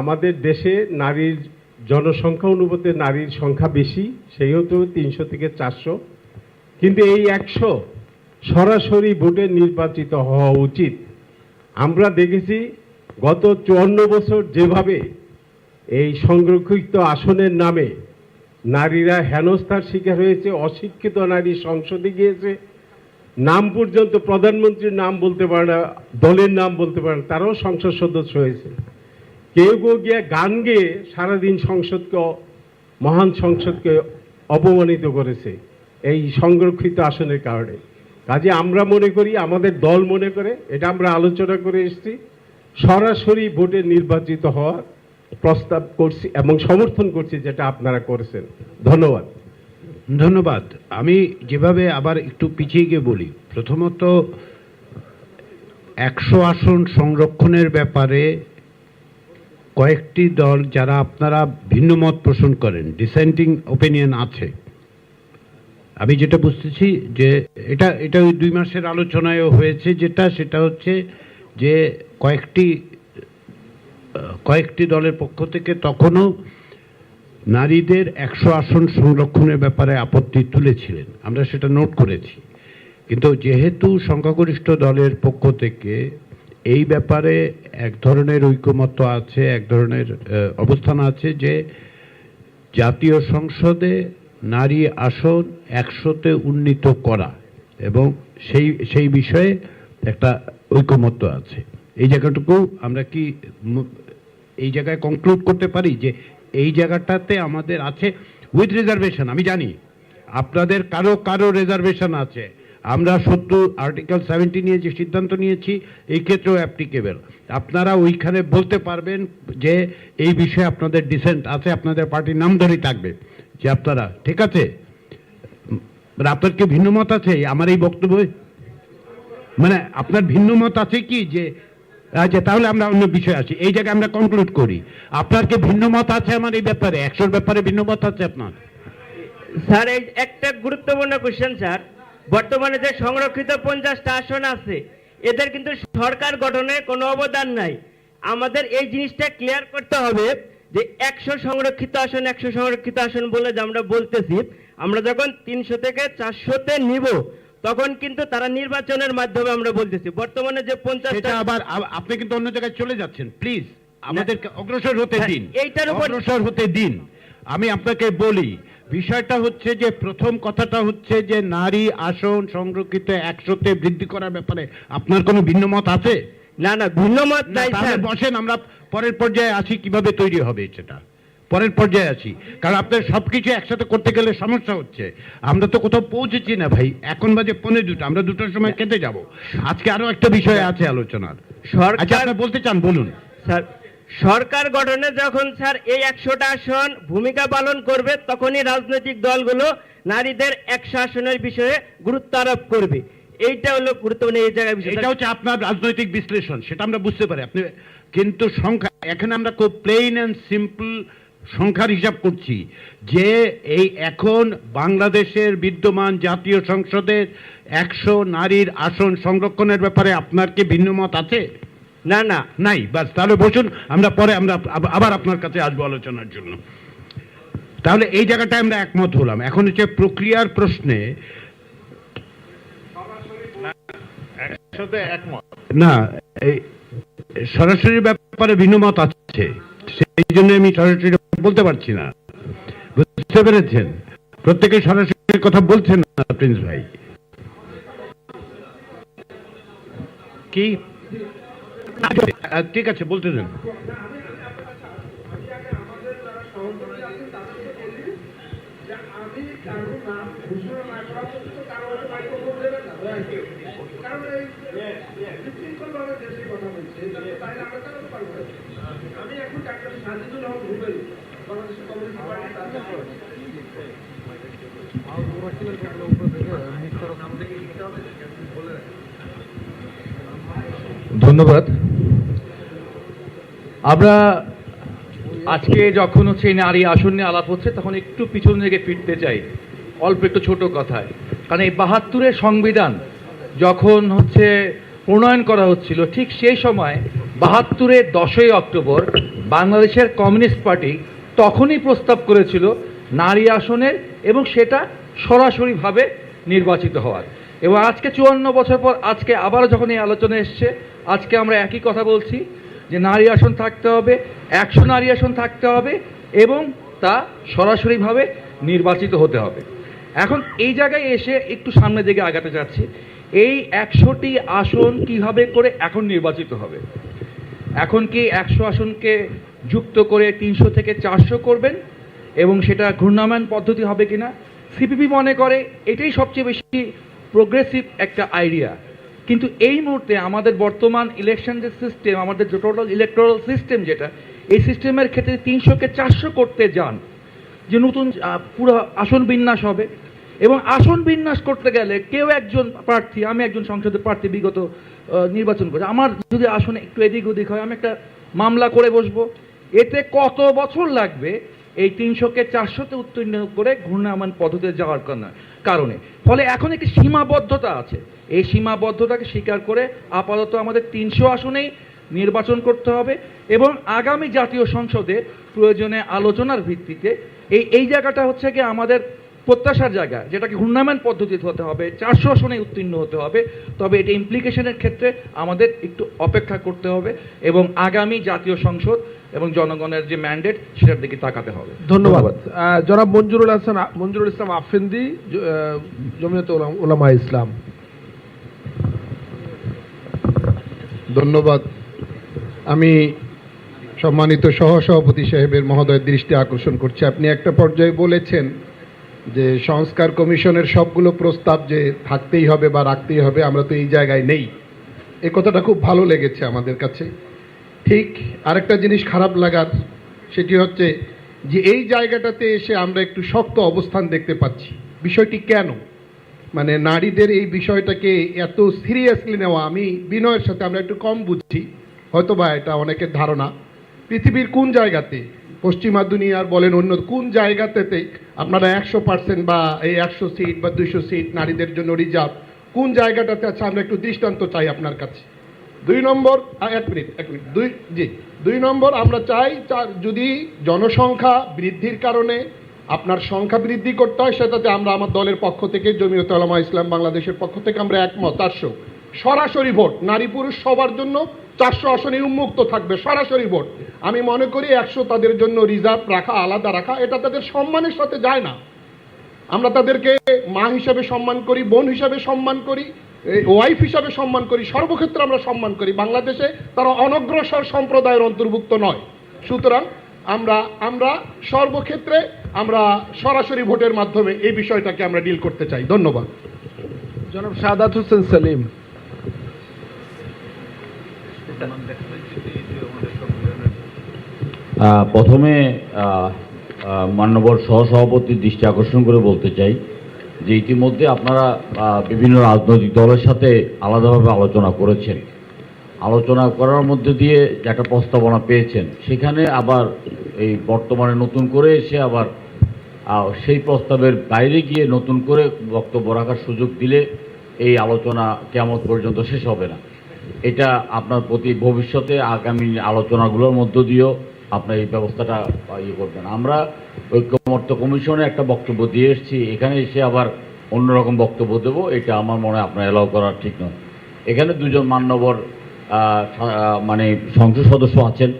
আমাদের দেশে নারীর জনসংখ্যা অনুপাতে নারীর সংখ্যা বেশি, সেহেতু তিনশো থেকে চারশো। কিন্তু এই একশো সরাসরি ভোটে নির্বাচিত হওয়া উচিত। আমরা দেখেছি গত চুয়ান্ন বছর যেভাবে এই সংরক্ষিত আসনের নামে নারীরা হেনস্থার শিকার হয়েছে, অশিক্ষিত নারী সংসদে গিয়েছে। নাম পর্যন্ত প্রধানমন্ত্রীর নাম বলতে পারে না, দলের নাম বলতে পারে না, তারাও সংসদ সদস্য হয়েছে। কেউ কেউ গিয়ে গান গেয়ে সারাদিন সংসদকে, মহান সংসদকে অপমানিত করেছে এই সংরক্ষিত আসনের কারণে। কাজে আমরা মনে করি, আমাদের দল মনে করে, এটা আমরা আলোচনা করে এসেছি। সরাসরি ভোটে নির্বাচিত হওয়ার প্রস্তাব করছি এবং সমর্থন করছি যেটা আপনারা করেছেন। ধন্যবাদ। ধন্যবাদ। আমি যেভাবে আবার একটু পিছিয়ে গিয়ে বলি, প্রথমত একশো আসন সংরক্ষণের ব্যাপারে কয়েকটি দল যারা আপনারা ভিন্ন মত পোষণ করেন ডিসেন্টিং ওপিনিয়ন আছে। আমি যেটা বুঝতেছি যে এটা এটা ওই দুই মাসের আলোচনায়ও হয়েছে যেটা, সেটা হচ্ছে যে কয়েকটি কয়েকটি দলের পক্ষ থেকে তখনও নারীদের একশো আসন সংরক্ষণের ব্যাপারে আপত্তি তুলেছিলেন। আমরা সেটা নোট করেছি। কিন্তু যেহেতু সংখ্যাগরিষ্ঠ দলের পক্ষ থেকে এই ব্যাপারে এক ধরনের ঐকমত্য আছে, এক ধরনের অবস্থান আছে যে জাতীয় সংসদে নারী আসন একশোতে উন্নীত করা এবং সেই সেই বিষয়ে একটা ঐকমত্য আছে। এই জায়গাটুকু আমরা কি এই জায়গায় কনক্লুড করতে পারি যে এই জায়গাটাতে আমাদের আছে উইথ রিজার্ভেশন আমি জানি। আপনাদের কারও কারও রিজার্ভেশন আছে। আমরা সত্তর আর্টিকেল সেভেন্টি নিয়ে যে সিদ্ধান্ত নিয়েছি, এই ক্ষেত্রেও অ্যাপ্লিকেবল আপনারা ওইখানে বলতে পারবেন যে এই বিষয়ে আপনাদের ডিসেন্ট আছে, আপনাদের পার্টির নাম ধরেই থাকবে। যে আপনারা, ঠিক আছে? মানে আপনার কি ভিন্ন মত আছে? আমার এই বক্তব্য? মানে আপনার ভিন্ন মত আছে কি যে আচ্ছা তাহলে আমরা অন্য বিষয়ে আসি। এই জায়গায় আমরা কনক্লুড করি। আপনার কি ভিন্ন মত আছে আমার এই ব্যাপারে? একশোর ব্যাপারে ভিন্ন মত আছে আপনার? স্যার একটা গুরুত্বপূর্ণ কোশ্চেন স্যার। বর্তমানে যে সংরক্ষিত পঞ্চাশটা আসন আছে এদের কিন্তু সরকার গঠনে কোনো অবদান নাই। আমাদের এই জিনিসটা ক্লিয়ার করতে হবে যে একশো সংরক্ষিত আসন একশো সংরক্ষিত আসন বলে যে আমরা বলতেছি আমরা যখন তিনশো থেকে চারশোতে নিব তখন কিন্তু তারা নির্বাচনের মাধ্যমে আমরা বলতেছি। বর্তমানে যে পঞ্চাশটা আবার আপনি কিন্তু অন্য জায়গায় চলে যাচ্ছেন প্লিজ আমাদেরকে অগ্রসর হতে হ্যাঁ, দিন। এইটার উপর- অগ্রসর হতে দিন। আমি আপনাকে বলি বিষয়টা হচ্ছে যে প্রথম কথাটা হচ্ছে যে নারী আসন সংরক্ষিত একশোতে বৃদ্ধি করার ব্যাপারে আপনার কোনো ভিন্ন মত আছে? না না ভিন্ন মত নাই স্যার। বসেন আমরা পরের পর্যায়ে আসি কীভাবে তৈরি হবে সেটা। পরের পর্যায়ে আসি কারণ আপনার সবকিছু একসাথে করতে গেলে সমস্যা হচ্ছে। আমরা তো কোথাও পৌঁছেছি না ভাই। এখন বাজে পনেরো দুটো আমরা দুটোর সময় কেটে যাব। আজকে আরও একটা বিষয় আছে আলোচনার। আচ্ছা সরকার আপনি বলতে চান বলুন। স্যার সরকার গঠনে যখন স্যার এই একশোটা আসন ভূমিকা পালন করবে, তখনই রাজনৈতিক দলগুলো নারীদের একশো আসনের বিষয়ে গুরুত্ব আরোপ করবে। এইটা হলো গুরুত্বপূর্ণ এই জায়গায় এটা হচ্ছে আপনার রাজনৈতিক বিশ্লেষণ, সেটা আমরা বুঝতে পারি। আপনি কিন্তু সংখ্যা, এখানে আমরা খুব প্লেন অ্যান্ড সিম্পল সংখ্যার হিসাব করছি যে এই এখন বাংলাদেশের বিদ্যমান জাতীয় সংসদের একশো নারীর আসন সংরক্ষণের ব্যাপারে আপনার কি ভিন্ন মত আছে? না না নাই বাস তাহলে বসুন আমরা পরে আমরা আবার আপনার কাছে আসব আলোচনার জন্য। তাহলে এই জায়গাটায় আমরা একমত হলাম। এখন হচ্ছে প্রক্রিয়ার প্রশ্নে না সরাসরি ব্যাপারে ভিন্নমত আছে। সেই জন্য আমি সরাসরি বলতে পারছি না। বুঝতে পেরেছেন? প্রত্যেকে সরাসরি কথা বলছেন না প্রিন্স ভাই? কি? ঠিক আছে বলতে দেন আমি এখন ডাক্তার সাজিদুল হক রুবেল বাংলাদেশের কমিউনিস্ট পার্টি ধন্যবাদ। আমরা আজকে যখন হচ্ছে এই নারী আসন নিয়ে আলাপ হচ্ছে, তখন একটু পিছন দিকে ফিরতে চাই। অল্প একটু ছোট কথায়। কারণ এই বাহাত্তরের সংবিধান যখন হচ্ছে প্রণয়ন করা হচ্ছিল, ঠিক সেই সময় বাহাত্তরের দশই অক্টোবর বাংলাদেশের কমিউনিস্ট পার্টি তখনই প্রস্তাব করেছিল নারী আসনের এবং সেটা সরাসরিভাবে নির্বাচিত হওয়ার। এবং আজকে চুয়ান্ন বছর পর, আজকে আবারও যখন এই আলোচনা এসছে আজকে আমরা একই কথা বলছি যে নারী আসন থাকতে হবে, একশো নারী আসন থাকতে হবে এবং তা সরাসরিভাবে নির্বাচিত হতে হবে। এখন এই জায়গায় এসে একটু সামনের দিকে আগাতে যাচ্ছি এই একশোটি আসন কীভাবে করে এখন নির্বাচিত হবে? এখন কি একশো আসনকে যুক্ত করে তিনশো থেকে চারশো করবেন এবং সেটা ঘূর্ণায়মান পদ্ধতি হবে কিনা? সিপিপি মনে করে এটাই সবচেয়ে বেশি প্রোগ্রেসিভ একটা আইডিয়া কিন্তু এই মুহূর্তে আমাদের বর্তমান ইলেকশন যে সিস্টেম আমাদের টোটাল ইলেকট্রাল সিস্টেম যেটা, এই সিস্টেমের ক্ষেত্রে তিনশোকে চারশো করতে যান। যে নতুন পুরো আসন বিন্যাস হবে। এবং আসন বিন্যাস করতে গেলে কেউ একজন প্রার্থী, আমি একজন সংসদের প্রার্থী বিগত নির্বাচন করে আমার যদি আসনে একটু এদিক ওদিক হয়, আমি একটা মামলা করে বসবো। এতে কত বছর লাগবে? এই তিনশোকে চারশোতে উত্তীর্ণ করে ঘূর্ণায়মান পদ্ধতিতে যাওয়ার কারণে- কারণে। ফলে এখন একটি সীমাবদ্ধতা আছে। এই সীমাবদ্ধতাকে স্বীকার করে আপাতত আমাদের তিনশো আসনেই নির্বাচন করতে হবে এবং আগামী জাতীয় সংসদে প্রয়োজনে আলোচনার ভিত্তিতে এই এই জায়গাটা হচ্ছে কি আমাদের প্রত্যাশার জায়গা যেটাকে ঘূর্ণায়মান পদ্ধতিতে হতে হবে চারশো আসনে উত্তীর্ণ হতে হবে তবে এটা ইমপ্লিকেশনের ক্ষেত্রে আমাদের একটু অপেক্ষা করতে হবে এবং আগামী জাতীয় সংসদ এবং জনগণের যে ম্যান্ডেট সেটার দিকে তাকাতে হবে। ধন্যবাদ। জনাব মঞ্জুরুল হাসান মঞ্জুরুল ইসলাম আফেন্দি জমিয়ত উলামা- উলামা ইসলাম। ধন্যবাদ। আমি সম্মানিত সহসভাপতি সাহেবের মহোদয়ের দৃষ্টি আকর্ষণ করছি। আপনি একটা পর্যায়ে বলেছেন যে সংস্কার কমিশনের সবগুলো প্রস্তাব যে থাকতেই হবে বা রাখতেই হবে, আমরা তো এই জায়গায় নেই। এ কথাটা খুব ভালো লেগেছে আমাদের কাছে। ঠিক আরেকটা জিনিস খারাপ লাগার, সেটি হচ্ছে যে এই জায়গাটাতে এসে আমরা একটু শক্ত অবস্থান দেখতে পাচ্ছি। বিষয়টি কেন? মানে নারীদের এই বিষয়টাকে এত সিরিয়াসলি নেওয়া, আমি বিনয়ের সাথে আমরা একটু কম বুঝছি। হয়তো বা এটা অনেকের ধারণা। পৃথিবীর কোন জায়গাতে পশ্চিমা দুনিয়ার বলেন অন্য কোন জায়গাতে আপনারা একশো পার্সেন্ট বা এই একশো সিট বা দুইশো সিট নারীদের জন্য রিজার্ভ। কোন জায়গাটাতে আছে? আমরা একটু দৃষ্টান্ত চাই আপনার কাছে। দুই নম্বর এক মিনিট এক মিনিট। দুই, জি। দুই নম্বর, আমরা চাই যদি জনসংখ্যা বৃদ্ধির কারণে আপনার সংখ্যা বৃদ্ধি করতে হয়, সেটাতে আমরা আমার দলের পক্ষ থেকে, জমিয়ত আলমা ইসলাম বাংলাদেশের পক্ষ থেকে আমরা একমত। চারশো। সরাসরি ভোট, নারী পুরুষ সবার জন্য চারশো আসনে উন্মুক্ত থাকবে, সরাসরি ভোট। আমি মনে করি একশো তাদের জন্য রিজার্ভ রাখা, আলাদা রাখা, এটা তাদের সম্মানের সাথে যায় না। আমরা তাদেরকে মা হিসাবে সম্মান করি, বোন হিসাবে সম্মান করি ওয়াইফ হিসাবে সম্মান করি, সর্বক্ষেত্রে আমরা সম্মান করি। বাংলাদেশে তারা অনগ্রসর সম্প্রদায়ের অন্তর্ভুক্ত নয়। সুতরাং আমরা আমরা সর্বক্ষেত্রে আমরা সরাসরি ভোটের মাধ্যমে এই বিষয়টাকে আমরা ডিল করতে চাই। ধন্যবাদ। জনাব সাদাত হোসেন সেলিম। প্রথমে মান্যবর সহসভাপতির দৃষ্টি আকর্ষণ করে বলতে চাই যে ইতিমধ্যে আপনারা বিভিন্ন রাজনৈতিক দলের সাথে আলাদাভাবে আলোচনা করেছেন। আলোচনা করার মধ্যে দিয়ে একটা প্রস্তাবনা পেয়েছেন, সেখানে আবার এই বর্তমানে নতুন করে এসে আবার সেই প্রস্তাবের বাইরে গিয়ে নতুন করে বক্তব্য রাখার সুযোগ দিলে এই আলোচনা কেমন পর্যন্ত শেষ হবে না। এটা আপনার প্রতি ভবিষ্যতে আগামী আলোচনাগুলোর মধ্য দিয়েও আপনার এই ব্যবস্থাটা ইয়ে করবেন। আমরা ঐক্যমত্য কমিশনে একটা বক্তব্য দিয়ে এসেছি, এখানে এসে আবার অন্যরকম বক্তব্য দেবো। এটা আমার মনে হয় আপনার এলাও করা ঠিক নয়। এখানে দুজন মান্যবর মানে সংসদ সদস্য আছেন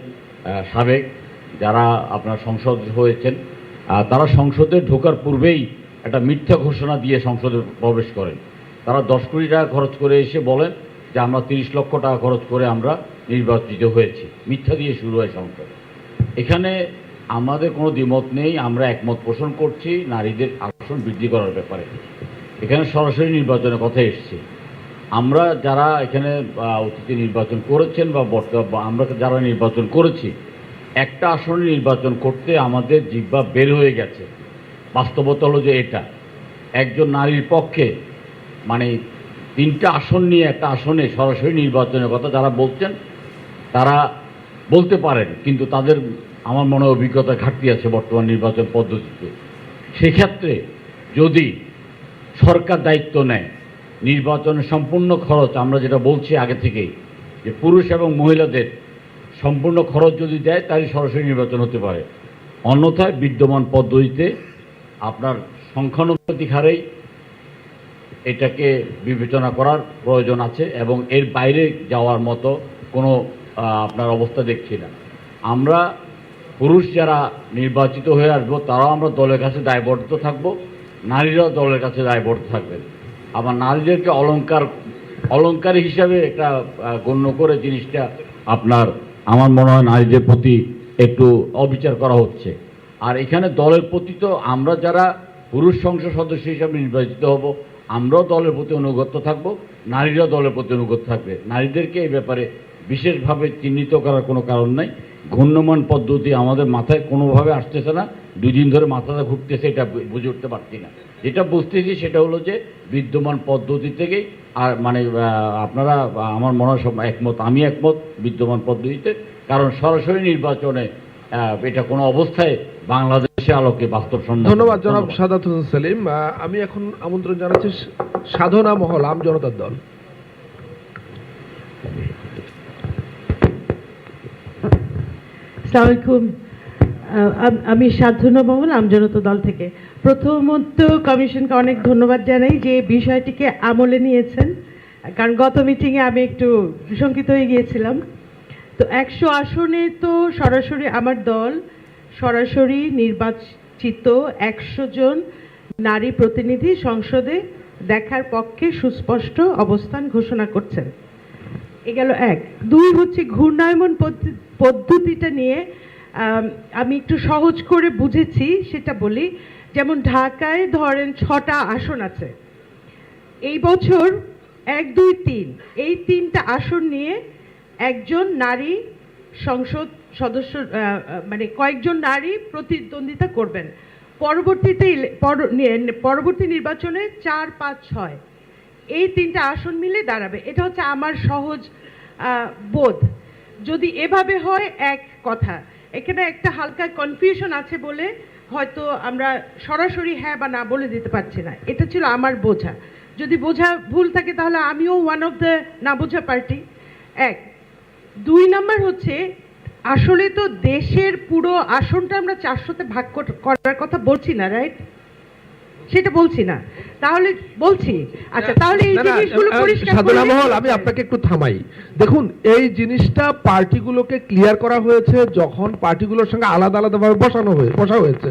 সাবেক, যারা আপনার সংসদ হয়েছেন। তারা সংসদে ঢোকার পূর্বেই একটা মিথ্যা ঘোষণা দিয়ে সংসদে প্রবেশ করেন। তারা দশ কোটি টাকা খরচ করে এসে বলেন যে আমরা তিরিশ লক্ষ টাকা খরচ করে আমরা নির্বাচিত হয়েছি। মিথ্যা দিয়ে শুরু হয় সংসদ এখানে আমাদের কোনো দ্বিমত নেই, আমরা একমত পোষণ করছি, নারীদের আসন বৃদ্ধি করার ব্যাপারে। এখানে সরাসরি নির্বাচনের কথা এসছে। আমরা যারা এখানে অতীতে নির্বাচন করেছেন বা বর্তমান আমরা যারা নির্বাচন করেছি, একটা আসনে নির্বাচন করতে আমাদের জিব্বা বের হয়ে গেছে। বাস্তবতা হলো যে এটা। একজন নারীর পক্ষে মানে তিনটা আসন নিয়ে একটা আসনে সরাসরি নির্বাচনের কথা যারা বলছেন, তারা বলতে পারেন, কিন্তু তাদের আমার মনে অভিজ্ঞতা ঘাটতি আছে বর্তমান নির্বাচন পদ্ধতিতে। সেক্ষেত্রে যদি সরকার দায়িত্ব নেয় নির্বাচনের সম্পূর্ণ খরচ, আমরা যেটা বলছি আগে থেকেই, যে পুরুষ এবং মহিলাদের সম্পূর্ণ খরচ যদি দেয়, তাহলে সরাসরি নির্বাচন হতে পারে। অন্যথায় বিদ্যমান পদ্ধতিতে আপনার সংখ্যানুপাতিক হারেই এটাকে বিবেচনা করার প্রয়োজন আছে এবং এর বাইরে যাওয়ার মতো কোনো আপনার অবস্থা দেখছি না। আমরা পুরুষ যারা নির্বাচিত হয়ে আসব, তারাও আমরা দলের কাছে দায়বদ্ধ থাকব, নারীরাও দলের কাছে দায়বদ্ধ থাকবেন। আবার নারীদেরকে অলংকার অলংকার হিসাবে একটা গণ্য করে জিনিসটা আপনার, আমার মনে হয় নারীদের প্রতি একটু অবিচার করা হচ্ছে। আর এখানে দলের প্রতি তো আমরা যারা পুরুষ সংসদ সদস্য হিসাবে নির্বাচিত হব আমরাও দলের প্রতি অনুগত থাকব, নারীরাও দলের প্রতি অনুগত থাকবে। নারীদেরকে এই ব্যাপারে বিশেষভাবে চিহ্নিত করার কোনো কারণ নাই। ঘূর্ণমান পদ্ধতি আমাদের মাথায় কোনোভাবে আসতেছে না। দুই দিন ধরে মাথাটা ঘুরতেছে, এটা বুঝে উঠতে পারছি না। যেটা বুঝতেছি সেটা হলো যে, বিদ্যমান পদ্ধতি থেকেই, আর মানে আপনারা, আমার মনে হয় একমত, আমি একমত বিদ্যমান পদ্ধতিতে। কারণ সরাসরি নির্বাচনে এটা কোনো অবস্থায় বাংলাদেশে আলোকে বাস্তব সম্ভব ধন্যবাদ জনাব সাদাত হোসেন সেলিম। আমি এখন আমন্ত্রণ জানাচ্ছি সাধনা মহল আম জনতার দল। আলাইকুম। আহ, আমি সাধনা মহল আমজনতা দল থেকে। প্রথমত কমিশনকে অনেক ধন্যবাদ জানাই যে বিষয়টিকে আমলে নিয়েছেন। কারণ গত মিটিংয়ে আমি একটু বিশঙ্কিত হয়ে গিয়েছিলাম। তো একশো আসনে তো সরাসরি আমার দল সরাসরি নির্বাচিত একশো জন নারী প্রতিনিধি সংসদে দেখার পক্ষে সুস্পষ্ট অবস্থান ঘোষণা করছেন। এ গেল এক। দুই হচ্ছে ঘূর্ণায়মন পদ্ধ- পদ্ধতিটা নিয়ে, আমি একটু সহজ করে বুঝেছি, সেটা বলি। যেমন ঢাকায় ধরেন ছটা আসন আছে। এই বছর এক, দুই, তিন। এই তিনটা আসন নিয়ে একজন নারী সংসদ সদস্য মানে কয়েকজন নারী প্রতিদ্বন্দ্বিতা করবেন। পরবর্তীতে পরবর্তী নির্বাচনে চার, পাঁচ, ছয়। এই তিনটা আসন মিলে দাঁড়াবে। এটা হচ্ছে আমার সহজ বোধ। যদি এভাবে হয়, এক কথা। এখানে একটা হালকা কনফিউশন আছে বলে হয়তো আমরা সরাসরি হ্যাঁ বা না বলে দিতে পারছি না। এটা ছিল আমার বোঝা। যদি বোঝা ভুল থাকে তাহলে আমিও ওয়ান অফ দ্য না বোঝা পার্টি এক, দুই নাম্বার হচ্ছে আসলে তো দেশের পুরো আসনটা আমরা চারশোতে ভাগ করার কথা বলছি না রাইট সেটা বলছি না। তাহলে বলছি। আচ্ছা তাহলে এই জিনিসগুলো পরিষ্কার সাধনা মহল আমি আপনাকে একটু থামাই। দেখুন এই জিনিসটা পার্টিগুলোকে ক্লিয়ার করা হয়েছে যখন পার্টিগুলোর সঙ্গে আলাদা আলাদা ভাবে বসানো হয়ে বসা হয়েছে।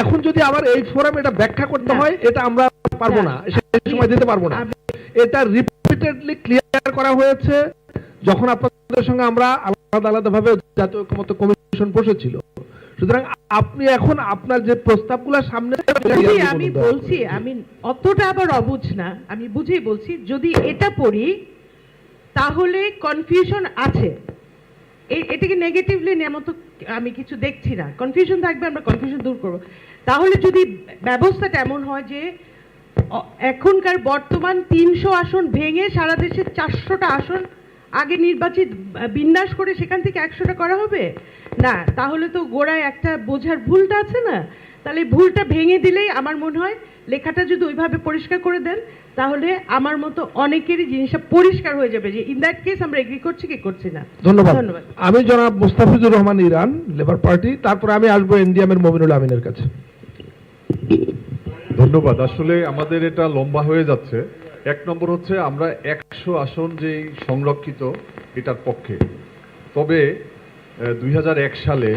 এখন যদি আবার এই ফোরাম এটা ব্যাখ্যা করতে হয়। এটা আমরা পারব না। না, সেই সময় দিতে পারব না। এটা রিপিটেডলি ক্লিয়ার করা হয়েছে। যখন আপনাদের সঙ্গে আমরা আলাদা আলাদা ভাবে জাতীয় ঐক্যমত্য কমিশন বসেছিল সুতরাং আপনি এখন আপনার যে প্রস্তাবগুলো সামনে আমি বলছি আমি অতটা আবার অবুঝ না আমি বুঝেই বলছি যদি এটা পড়ি তাহলে কনফিউশন আছে। এটাকে নেগেটিভলি নেওয়ার মতো আমি কিছু দেখছি না। কনফিউশন থাকবে আমরা কনফিউশন দূর করব। তাহলে যদি ব্যবস্থাটা এমন হয় যে এখনকার বর্তমান তিনশো আসন ভেঙে সারা দেশে চারশোটা আসন আগে নির্বাচিত বিন্যাস করে সেখান থেকে একশোটা করা হবে? না তাহলে তো গোড়ায় একটা বোঝার ভুলটা আছে না? তাহলে ভুলটা ভেঙে দিলেই আমার মনে হয় লেখাটা যদি ওইভাবে পরিষ্কার করে দেন তাহলে আমার মতো অনেকেরই জিনিসটা পরিষ্কার হয়ে যাবে যে ইন দ্যাট কেস আমরা এগ্রি করছি কি করছি না? ধন্যবাদ। ধন্যবাদ। আমি জনাব Mustafizur Rahman Iran Labour Party. তারপর আমি আসব এনডিএম এর মমিনুল আমিনের কাছে। ধন্যবাদ। আসলে আমাদের এটা লম্বা হয়ে যাচ্ছে। এক নম্বর হচ্ছে আমরা একশো আসন যে সংরক্ষিত, এটার পক্ষে। তবে দুই হাজার এক সালে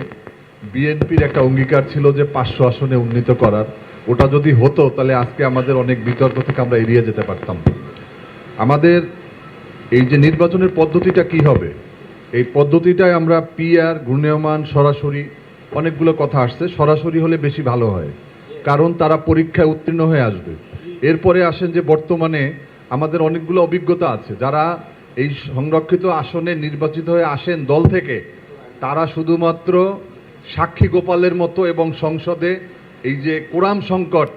বিএনপির একটা অঙ্গীকার ছিল যে পাঁচশো আসনে উন্নীত করার। ওটা যদি হতো, তাহলে আজকে আমাদের অনেক বিতর্ক থেকে আমরা এড়িয়ে যেতে পারতাম। আমাদের এই যে নির্বাচনের পদ্ধতিটা কি হবে? এই পদ্ধতিটায় আমরা পিআর ঘূর্ণয়মান, সরাসরি, অনেকগুলো কথা আসছে। সরাসরি হলে বেশি ভালো হয়, কারণ তারা পরীক্ষায় উত্তীর্ণ হয়ে আসবে। এরপরে আসেন যে বর্তমানে আমাদের অনেকগুলো অভিজ্ঞতা আছে। যারা এই সংরক্ষিত আসনে নির্বাচিত হয়ে আসেন দল থেকে, তারা শুধুমাত্র সাক্ষী গোপালের মতো এবং সংসদে এই যে কোরাম সংকট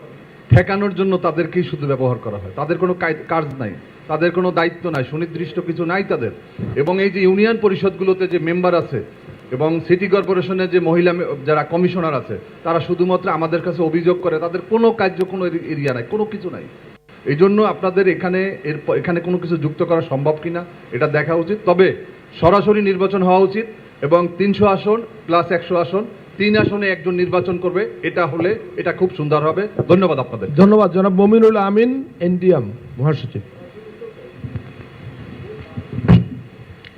ঠেকানোর জন্য তাদেরকেই শুধু ব্যবহার করা হয়। তাদের কোনো কাজ- নাই, তাদের কোনো দায়িত্ব নাই, সুনির্দিষ্ট কিছু নাই তাদের। এবং এই যে ইউনিয়ন পরিষদগুলোতে যে মেম্বার আছে এবং সিটি কর্পোরেশনের যে মহিলা যারা কমিশনার আছে, তারা শুধুমাত্র আমাদের কাছে অভিযোগ করে, তাদের কোনো কার্য কোনো এরিয়া নাই, কোনো কিছু নাই। এই জন্য আপনাদের এখানে এর এখানে কোনো কিছু যুক্ত করা সম্ভব কিনা এটা দেখা উচিত। তবে সরাসরি নির্বাচন হওয়া উচিত এবং তিনশো আসন প্লাস একশো আসন তিন আসনে একজন নির্বাচন করবে এটা হলে এটা খুব সুন্দর হবে। ধন্যবাদ আপনাদের। ধন্যবাদ জনাব মমিনুল আমিন এনডিএম মহাসচিব।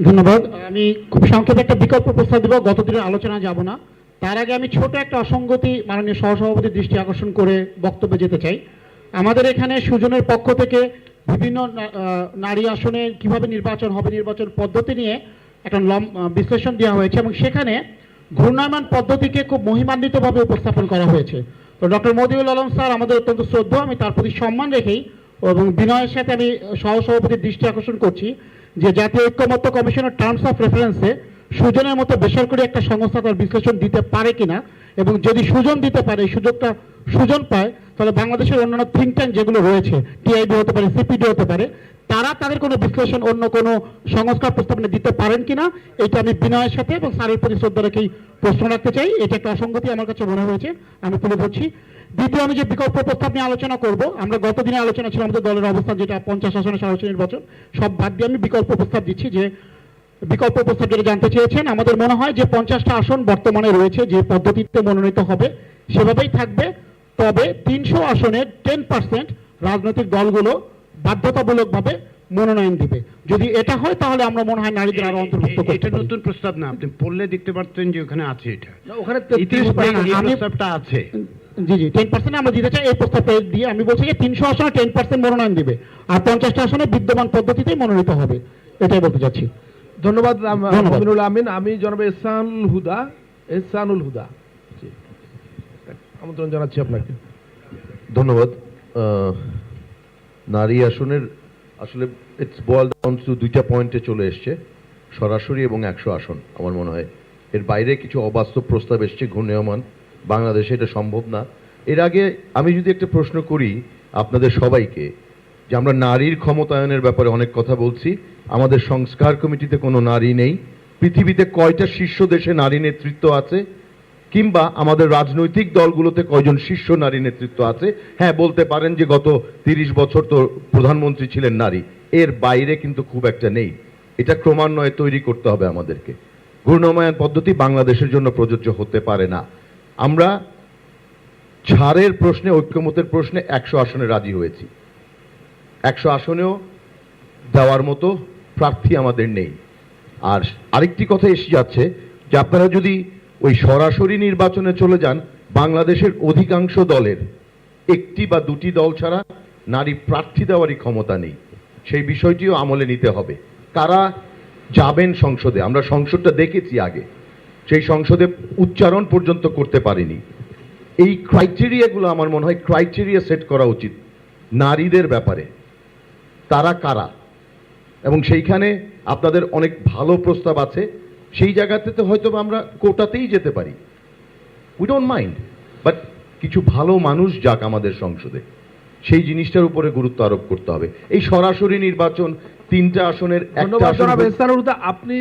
ধন্যবাদ। আমি খুব সংক্ষেপে একটা বিকল্প প্রস্তাব দেব গত দিনের আলোচনা যাব না। তার আগে আমি ছোট একটা অসঙ্গতি মাননীয় সহসভাপতির দৃষ্টি আকর্ষণ করে বক্তব্যে যেতে চাই। আমাদের এখানে সুজনের পক্ষ থেকে বিভিন্ন নারী আসনে কীভাবে নির্বাচন হবে, নির্বাচন পদ্ধতি নিয়ে একটা লম বিশ্লেষণ দেওয়া হয়েছে এবং সেখানে ঘূর্ণায়মান পদ্ধতিকে খুব মহিমান্বিতভাবে উপস্থাপন করা হয়েছে। তো ডক্টর মদিউল আলম স্যার, আমাদের অত্যন্ত শ্রদ্ধা, আমি তার প্রতি সম্মান রেখেই এবং বিনয়ের সাথে আমি সহসভাপতির দৃষ্টি আকর্ষণ করছি যে জাতীয় ঐক্যমত্য কমিশনের টার্মস অফ রেফারেন্সে সুজনের মতো বেসরকারি একটা সংস্থা তার বিশ্লেষণ দিতে পারে কিনা এবং যদি সুজন দিতে পারে সুযোগটা সুজন পায় তাহলে বাংলাদেশের অন্যান্য থিঙ্ক ট্যাঙ্ক যেগুলো রয়েছে টিআইবি হতে পারে সিপিডি হতে পারে, তারা তাদের কোনো বিশ্লেষণ, অন্য কোনো সংস্কার প্রস্তাবনা দিতে পারেন কিনা, এটা আমি বিনয়ের সাথে এবং স্যারের প্রতি শ্রদ্ধা রেখেই প্রশ্ন রাখতে চাই। এটা একটা অসঙ্গতি আমার কাছে মনে হয়েছে, আমি তুলে ধরছি। দ্বিতীয়, আমি যে বিকল্প প্রস্তাব নিয়ে আলোচনা করব, আমরা গত দিনে আলোচনা ছিল আমাদের দলের অবস্থান যেটা পঞ্চাশ আসনে সরাসরি নির্বাচন, সব বাদ দিয়ে আমি বিকল্প প্রস্তাব দিচ্ছি যে বিকল্প প্রস্তাব যেটা জানতে চেয়েছেন, আমাদের মনে হয় যে পঞ্চাশটা আসন বর্তমানে রয়েছে, যে পদ্ধতিতে মনোনীত হবে, সেভাবেই থাকবে। তবে তিনশো আসনের টেন পার্সেন্ট রাজনৈতিক দলগুলো বাধ্যতামূলকভাবে মনোনয়ন দিবে। যদি এটা হয় তাহলে আমরা মনে হয় নারীদের আরও অন্তর্ভুক্ত করতে এটা নতুন প্রস্তাব না। আপনি পড়লে দেখতে পারতেন যে ওখানে আছে এটা। ওখানে প্রস্তাবটা আছে। জি জি টেন পার্সেন্ট আমরা দিতে চাই এই প্রস্তাবটা দিয়ে। আমি বলছি যে তিনশো আসনে টেন পার্সেন্ট মনোনয়ন দিবে। আর পঞ্চাশটা আসনে বিদ্যমান পদ্ধতিতে মনোনীত হবে। এটাই বলতে চাচ্ছি। ধন্যবাদ আমিন। আমি জনাব এহসানুল হুদা এহসানুল হুদা। আমন্ত্রণ জানাচ্ছি আপনাকে। ধন্যবাদ। নারী আসনের, আসলে ইটস বয়েল ডাউন টু দুইটা পয়েন্টে চলে এসছে, সরাসরি এবং একশো আসন, আমার মনে হয়। এর বাইরে কিছু অবাস্তব প্রস্তাব এসছে, ঘূর্ণায়মান। বাংলাদেশে এটা সম্ভব না। এর আগে আমি যদি একটা প্রশ্ন করি আপনাদের সবাইকে, যে আমরা নারীর ক্ষমতায়নের ব্যাপারে অনেক কথা বলছি, আমাদের সংস্কার কমিটিতে কোনো নারী নেই, পৃথিবীতে কয়টা শীর্ষ দেশে নারী নেতৃত্ব আছে? কিংবা আমাদের রাজনৈতিক দলগুলোতে কয়জন শীর্ষ নারী নেতৃত্ব আছে? হ্যাঁ বলতে পারেন যে গত তিরিশ বছর তো প্রধানমন্ত্রী ছিলেন নারী। এর বাইরে কিন্তু খুব একটা নেই। এটা ক্রমান্বয়ে তৈরি করতে হবে আমাদেরকে। ঘূর্ণায়ন পদ্ধতি বাংলাদেশের জন্য প্রযোজ্য হতে পারে না। আমরা ছাড়ের প্রশ্নে, ঐক্যমতের প্রশ্নে একশো আসনে রাজি হয়েছি। একশো আসনেও দেওয়ার মতো প্রার্থী আমাদের নেই। আর আরেকটি কথা এসে যাচ্ছে যে আপনারা যদি ওই সরাসরি নির্বাচনে চলে যান বাংলাদেশের অধিকাংশ দলের। একটি বা দুটি দল ছাড়া নারী প্রার্থী দেওয়ারই ক্ষমতা নেই। সেই বিষয়টিও আমলে নিতে হবে। কারা যাবেন সংসদে? আমরা সংসদটা দেখেছি আগে। সেই সংসদে উচ্চারণ পর্যন্ত করতে পারিনি। এই ক্রাইটেরিয়াগুলো আমার মনে হয় ক্রাইটেরিয়া সেট করা উচিত নারীদের ব্যাপারে। তারা কারা? এবং সেইখানে আপনাদের অনেক ভালো প্রস্তাব আছে। সেই জায়গাতে তো হয়তো আমরা কোটাতেই যেতে পারি। উই ডোন্ট মাইন্ড বাট কিছু ভালো মানুষ যাক আমাদের সংসদে। সেই জিনিসটার উপরে গুরুত্ব আরোপ করতে হবে। এই সরাসরি নির্বাচন তিনটা আসনের আপনি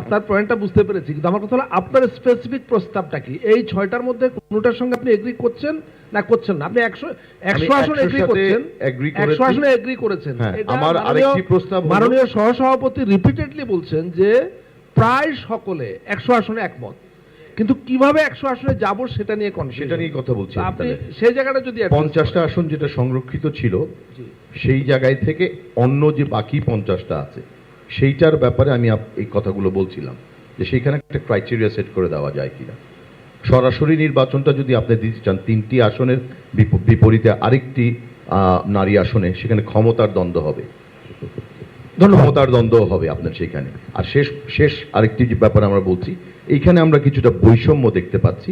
আপনার পয়েন্টটা বুঝতে পেরেছি কিন্তু আমার কথা হলো আপনার স্পেসিফিক প্রস্তাবটা কি? এই ছয়টার মধ্যে কোনটার সঙ্গে আপনি এগ্রি করছেন না করছেন না? আপনি একশো একশো আসন এগ্রি করছেন। একশো আসনে এগ্রি করেছেন। হ্যাঁ, আমার আরেকটি প্রস্তাব মাননীয় সহসভাপতি রিপিটেডলি বলছেন যে প্রায় সকলে একশো আসনে একমত। কিন্তু কীভাবে একশো আসনে যাব সেটা নিয়ে কনফিউশন সেটা নিয়ে কথা বলছি আপনি সেই জায়গাটা যদি পঞ্চাশটা আসন যেটা সংরক্ষিত ছিল সেই জায়গায় থেকে অন্য যে বাকি পঞ্চাশটা আছে সেইটার ব্যাপারে আমি এই কথাগুলো বলছিলাম যে সেইখানে একটা ক্রাইটেরিয়া সেট করে দেওয়া যায় কিনা। সরাসরি নির্বাচনটা যদি আপনি দিতে চান তিনটি আসনের বিপরীতে আরেকটি আহ, নারী আসনে সেখানে ক্ষমতার দ্বন্দ্ব হবে। ক্ষমতার দ্বন্দ্ব হবে আপনার সেখানে। আর শেষ শেষ আরেকটি যে ব্যাপার আমরা বলছি, এইখানে আমরা কিছুটা বৈষম্য দেখতে পাচ্ছি।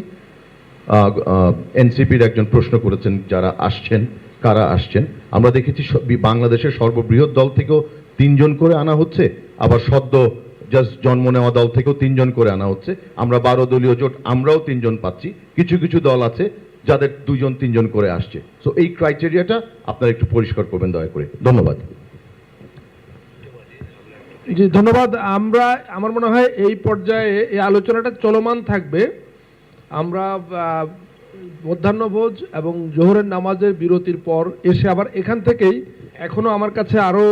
এনসিপির একজন প্রশ্ন করেছেন, যারা আসছেন, কারা আসছেন? আমরা দেখেছি বাংলাদেশের সর্ববৃহৎ দল থেকেও তিনজন করে আনা হচ্ছে। আবার সদ্য জাস্ট জন্ম নেওয়া দল থেকেও তিনজন করে আনা হচ্ছে। আমরা বারো দলীয় জোট, আমরাও তিনজন পাচ্ছি। কিছু কিছু দল আছে যাদের দুজন, তিনজন করে আসছে। সো এই ক্রাইটেরিয়াটা আপনারা একটু পরিষ্কার করবেন দয়া করে। ধন্যবাদ। জি ধন্যবাদ। আমরা আমার মনে হয় এই পর্যায়ে এই আলোচনাটা চলমান থাকবে। আমরা মধ্যাহ্নভোজ এবং জোহরের নামাজের বিরতির পর এসে আবার এখান থেকেই এখনও আমার কাছে আরও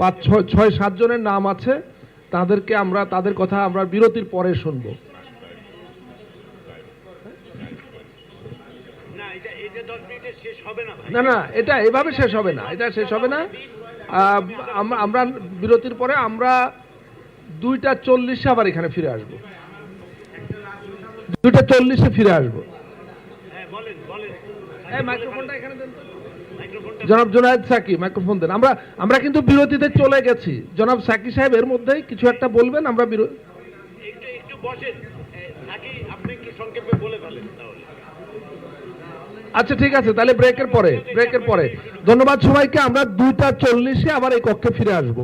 পাঁচ ছয় ছয় সাতজনের নাম আছে। তাদেরকে আমরা তাদের কথা আমরা বিরতির পরে শুনব। না না এটা এভাবে শেষ হবে না এটা শেষ হবে না। আমরা- আমরা বিরতির পরে আমরা দুইটা চল্লিশে আবার এখানে ফিরে আসব। দুইটা চল্লিশে ফিরে আসব। এই মাইক্রোফোনটা এখানে দেন তো। জনাব জোনায়দ সাকি মাইক্রোফোন দেন। আমরা আমরা কিন্তু বিরতিতে চলে গেছি। জনাব সাকি সাহেব এর মধ্যেই কিছু একটা বলবেন আমরা আচ্ছা ঠিক আছে, তাহলে ব্রেকের পরে ব্রেকের পরে। ধন্যবাদ সবাইকে, আমরা দুইটা চল্লিশে আবার এই কক্ষে ফিরে আসব।